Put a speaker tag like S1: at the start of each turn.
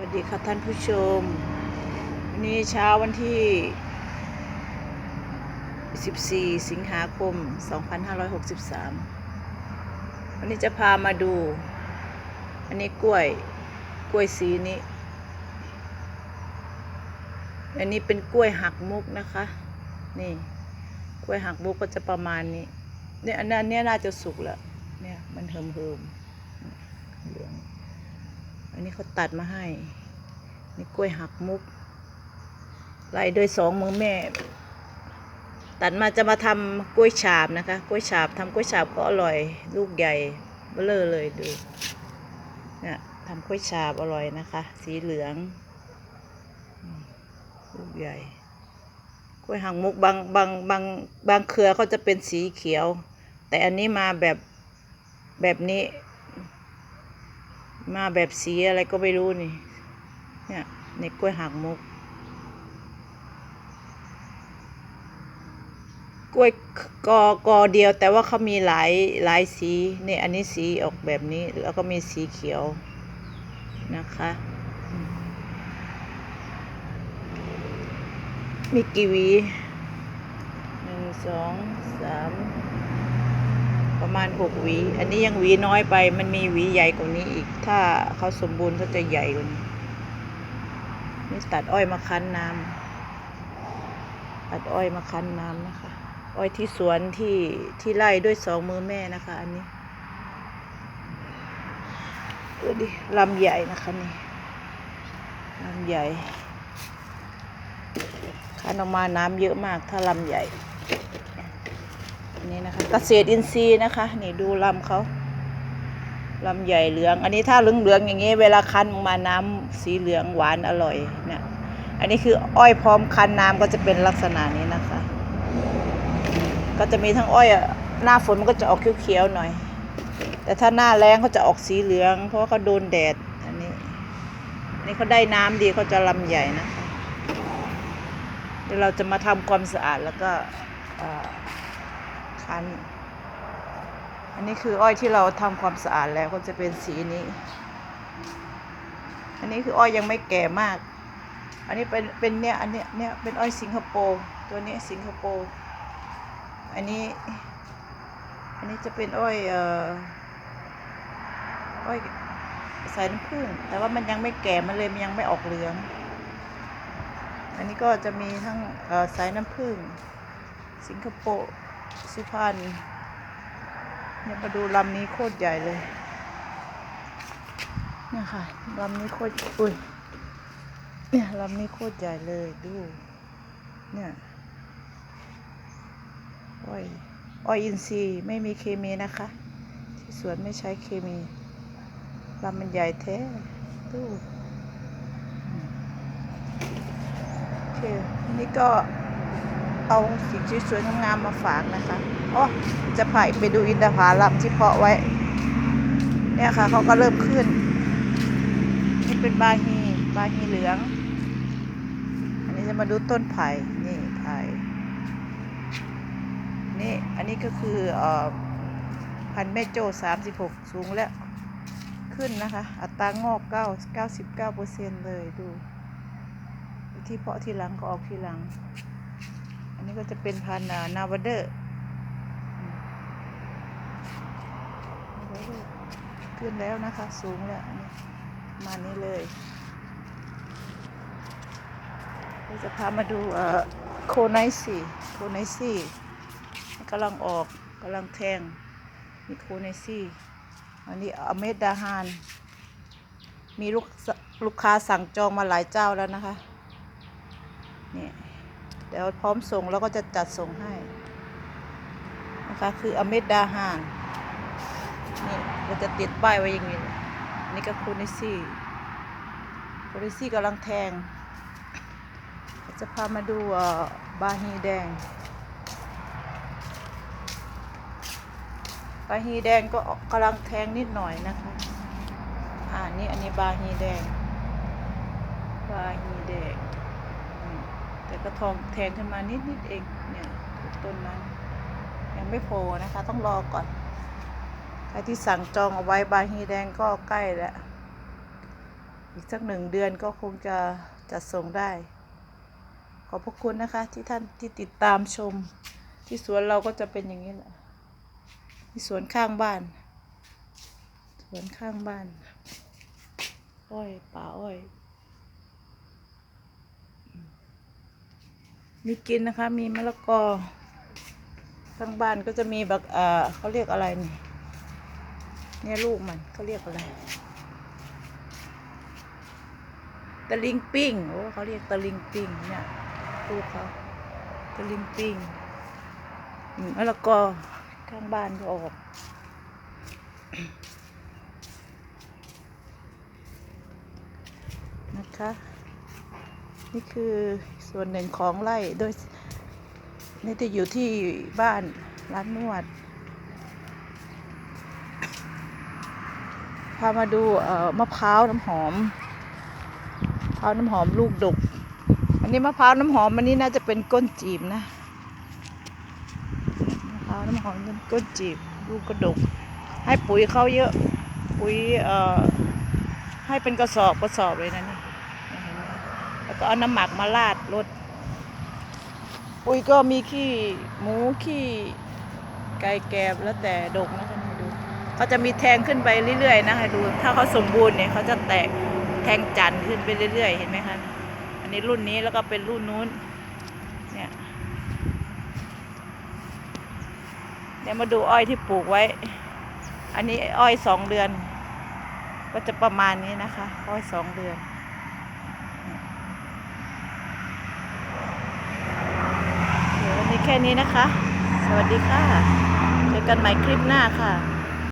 S1: วัสดีค่ะท่านผู้ชม วันนี้เช้าวันที่ 14 สิงหาคม 2563 วันนี้จะพามาดู อันนี้กล้วยกล้วยสีนี้ อันนี้เป็นกล้วยหักมุกนะคะ นี่กล้วยหักมุกก็จะประมาณนี้เนี่ยอันนั้นเนี่ยน่าจะสุกแล้วเนี่ยมันเหิมเหิมเหลือง อันนี้เขาตัดมาให้ นี่กล้วยหักมุกไล่ด้วยสองมือแม่ ตัดมาจะมาทำกล้วยฉาบนะคะ กล้วยฉาบทำกล้วยฉาบก็อร่อย ลูกใหญ่เบลอเลยดูเนี่ยทำกล้วยฉาบอร่อยนะคะ สีเหลือง ลูกใหญ่กล้วยหักมุกบางบางบางบางเครือเขาจะเป็นสีเขียว แต่อันนี้มาแบบแบบนี้ มาแบบสีอะไรก็ไม่รู้นี่ เนี่ยในกล้วยหักมุก กล้วยกอกอเดียวแต่ว่าเขามีหลายหลายสีเนี่ยอันนี้สีออกแบบนี้ แล้วก็มีสีเขียวนะคะ มีกี่วีหนึ่งสองสาม ประมาณหกหวี อันนี้ยังหวีน้อยไป มันมีหวีใหญ่กว่านี้อีก ถ้าเขาสมบูรณ์เขาจะใหญ่กว่านี้นี่ตัดอ้อยมาคั้นน้ำตัดอ้อยมาคั้นน้ำนะคะ อ้อยที่สวนที่ที่ไร่ด้วยสองมือแม่นะคะ อันนี้ดูดิลำใหญ่นะคะนี่ลำใหญ่คั้นออกมาน้ำเยอะมากถ้าลำใหญ่ นนี้นะคะเกษตรอินทรีย์นะคะ นี่ดูลำเขาลำใหญ่เหลือง อันนี้ถ้าเหลืองเหลืองอย่างนี้ เวลาคั้นมาน้ำสีเหลืองหวานอร่อยเนี่ยอันนี้คืออ้อยพร้อมคั้นน้ำก็จะเป็นลักษณะนี้นะคะ ก็จะมีทั้งอ้อยหน้าฝนมันก็จะออกเขียวๆหน่อย แต่ถ้าหน้าแล้งเขาจะออกสีเหลือง เพราะเขาโดนแดดอันนี้อันนี้เขาได้น้ำดีเขาจะลำใหญ่นะคะเดี๋ยวเราจะมาทำความสะอาดแล้วก็อ่อ คั้น อันนี้คืออ้อยที่เราทำความสะอาดแล้วก็จะเป็นสีนี้ อันนี้คืออ้อยยังไม่แก่มาก อันนี้เป็นเป็นเนี่ยอันเนี้ยเนี่ยเป็นอ้อยสิงคโปร์ตัวนี้สิงคโปร์อันนี้ อันนี้จะเป็นอ้อยเอ่ออ้อยสายน้ำผึ้งแต่ว่ามันยังไม่แก่มันเลยมันยังไม่ออกเหลือง อันนี้ก็จะมีทั้งสายน้ำผึ้งสิงคโปร์ สุพรรณเนี่ยมาดูลำนี้โคตรใหญ่เลย เนี่ยค่ะลำนี้โคตรอุ้ยเนี่ยลำนี้โคตรใหญ่เลยดู เนี่ยอ้อยอ้อยอินทรีย์ไม่มีเคมีนะคะ ที่สวนไม่ใช้เคมีลำมันใหญ่แท้ดูโอเคนี่ก็ เอาสิ่งสวยๆงามๆมาฝากนะคะอ๋อจะพาไปดูอินทผลัมที่เพาะไว้ เนี่ยค่ะเขาก็เริ่มขึ้น นี่เป็นบาฮีบาฮีเหลือง อันนี้จะมาดูต้นไผ่ นี่ไผ่ นี่ อันนี้ก็คืออพันแม่โจ้สามสิบหกสูงแล้ว ขึ้นนะคะ อัตรางอกเก้าเก้าสิบเก้าเปอร์เซ็นเลยดู ที่เพาะทีหลังก็ออกทีหลัง นนี้ก็จะเป็นพันนาวเดอร์ขึ้นแล้วนะคะ สูงแล้วนนี้ประมานี้เลยเราจะพามาดูโคไนซี่โคไนซี่กำลังออกกำลังแทงมีโคไนซี่อันนี้อเมดดาฮานมีลูกลูกค้าสั่งจองมาหลายเจ้าแล้วนะคะนี่ ดี๋ยวพร้อมส่งแล้วก็จะจัดส่งให้นะคะคืออเมดดาฮานนี่เราจะติดป้ายไว้อย่างนี้นี่ก็คูนิซี่คูนิซี่กำลังแทง จะพามาดูอ่อบาฮีแดง บาฮีแดงก็กำลังแทงนิดหน่อยนะคะอ่านี่อันนี้บาฮีแดง บาฮีแดง ก็ทองแทงขึ้นมานิดนิดๆเองเนี่ยต้นนั้น ยังไม่โผล่นะคะ ต้องรอก่อน ใครที่สั่งจองเอาไว้บาฮีแดงก็ใกล้แล้ว อีกสักหนึ่งเดือนก็คงจะจัดส่งได้ ขอบพระคุณนะคะ ที่ท่านที่ติดตามชม ที่สวนเราก็จะเป็นอย่างนี้แหละที่สวนข้างบ้าน สวนข้างบ้าน อ้อยป่าอ้อย มีกินนะคะ มีมะละกอข้างบ้านก็จะมีแบบเออเขาเรียกอะไรนี่เนี่ยลูกมันเขาเรียกอะไรตะลิงปิ้งโอ้เขาเรียกตะลิงปิ้งเนี่ยลูกเขาตะลิงปิ้งมมะละกอข้างบ้านก็ออกนะคะ นี่คือส่วนหนึ่งของไร่โดยนี่จะอยู่ที่บ้านร้านนวด พามาดูมะพร้าวน้ำหอมมะพร้าวน้ำหอมลูกดก อันนี้มะพร้าวน้ำหอมอันนี้น่าจะเป็นก้นจีบนะมะพร้าวน้ำหอมเป็นก้นจีบลูกกระดก ให้ปุ๋ยเขาเยอะ ปุ๋ยให้เป็นกระสอบกระสอบเลยนะนี่ แล้วก็เอาน้ำหมักมาราดรถปุ๋ยก็มีขี้หมูขี้ไก่แกบแล้วแต่ดกนะคะดูเขาจะมีแทงขึ้นไปเรื่อยๆนะให้ดู ถ้าเขาสมบูรณ์เนี่ยเขาจะแตกแทงจันทร์ขึ้นไปเรื่อยๆ เห็นไหมคะอันนี้รุ่นนี้แล้วก็เป็นรุ่นนู้นเนี่ยเดี๋ยวมาดูอ้อยที่ปลูกไว้ อันนี้อ้อยสองเดือน ก็จะประมาณนี้นะคะ อ้อยสองเดือน แค่นี้นะคะ สวัสดีค่ะ เจอกันใหม่คลิปหน้าค่ะ